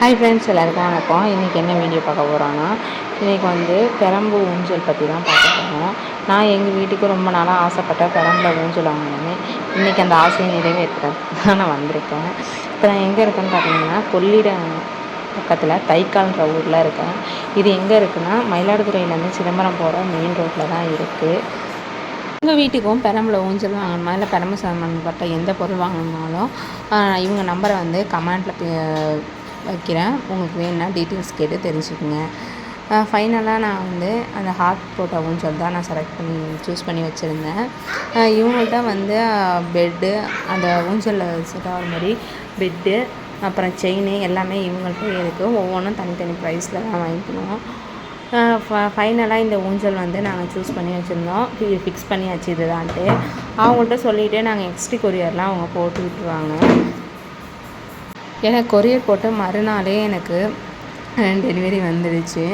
Hi friends எல்லாருக்கும் வணக்கம். இன்றைக்கி என்ன வீடியோ பார்க்க போகிறோன்னா இன்றைக்கி வந்து பெரம்பு ஊஞ்சல் பற்றி தான் பார்க்க போகிறோம் நான் எங்கள் வீட்டுக்கு ரொம்ப நாளாக ஆசைப்பட்ட பெரம்பில் ஊஞ்சல் வாங்கினேன் இன்றைக்கி அந்த ஆசையை நிறைவேற்றுறதுக்கு தான் நான் வந்திருக்கேன். இப்போ நான் எங்கே இருக்கேன்னு பார்த்தீங்கன்னா கொள்ளிடம் பக்கத்தில் தைக்கால்ன்ற ஊரில் இருக்கேன். இது எங்கே இருக்குன்னா மயிலாடுதுறையிலேருந்து சிதம்பரம் போகிற மெயின் ரோட்டில் தான் இருக்குது எங்கள் வீட்டுக்கும் பெரம்பில் ஊஞ்சல் வாங்கணுமா இல்லை பெரம்பு சம்மந்தப்பட்ட எந்த பொருள் வாங்கணுனாலும் இவங்க நம்பரை வந்து கமெண்ட்டில் வைக்கிறேன். உங்களுக்கு வேணும்னா டீட்டெயில்ஸ் கேட்டு தெரிஞ்சுக்கோங்க. ஃபைனலாக நான் வந்து அந்த ஹார்ட் போட்ட ஊஞ்சல் தான் நான் செலக்ட் பண்ணி சூஸ் பண்ணி வச்சுருந்தேன். இவங்கள்ட்ட வந்து பெட்டு அந்த ஊஞ்சலில் செட் ஆகிற மாதிரி பெட்டு அப்புறம் செயின் எல்லாமே இவங்கள்ட்ட இருக்குது ஒவ்வொன்றும் தனித்தனி ப்ரைஸில் தான் வாங்கிக்கணும். ஃபைனலாக இந்த ஊஞ்சல் வந்து நாங்கள் சூஸ் பண்ணி வச்சுருந்தோம். ஃபிக்ஸ் பண்ணியாச்சு இதுதான்ட்டு. அவங்கள்ட்ட சொல்லிவிட்டு நாங்கள் எக்ஸ்ட்ரி கொரியர்லாம் அவங்க போட்டு விட்டுருவாங்க. எனக்கு கொரியர் போட்டு மறுநாளே எனக்கு டெலிவரி வந்துடுச்சு.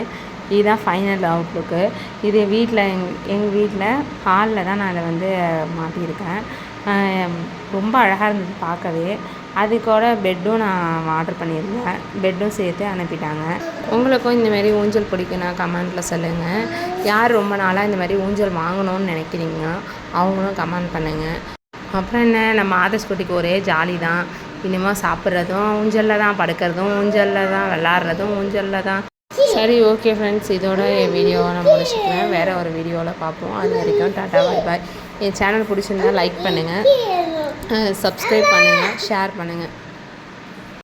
இதுதான் ஃபைனல் அவுட்லுக்கு இது வீட்டில் எங் எங்கள் வீட்டில் ஹாலில் தான் நான் அதை வந்து மாட்டியிருக்கேன். ரொம்ப அழகாக இருந்தது பார்க்கவே. அதுக்கூட பெட்டும் நான் ஆர்டர் பண்ணியிருந்தேன். பெட்டும் சேர்த்து அனுப்பிட்டாங்க. உங்களுக்கும் இந்தமாரி ஊஞ்சல் பிடிக்குன்னா கமெண்ட்டில் சொல்லுங்கள் யார் ரொம்ப நாளாக இந்தமாதிரி ஊஞ்சல் வாங்கணும்னு நினைக்கிறீங்க அவங்களும் கமெண்ட் பண்ணுங்கள் அப்புறம் என்ன நம்ம ஆதர்ஸ் குட்டிக்கு ஒரே ஜாலி தான் இனிமேல் சாப்பிட்றதும் ஊஞ்சலில் தான் படுக்கிறதும் ஊஞ்சலில் தான் விளாட்றதும் ஊஞ்சலில் தான். சரி ஓகே ஃப்ரெண்ட்ஸ் இதோட என் வீடியோவை நான் முடிச்சுக்கிறேன். வேறு ஒரு வீடியோவில் பார்ப்போம். அது வரைக்கும் டாட்டா பாய் பாய் என் சேனல் பிடிச்சிருந்தா லைக் பண்ணுங்கள் சப்ஸ்கிரைப் பண்ணுங்கள் ஷேர் பண்ணுங்கள்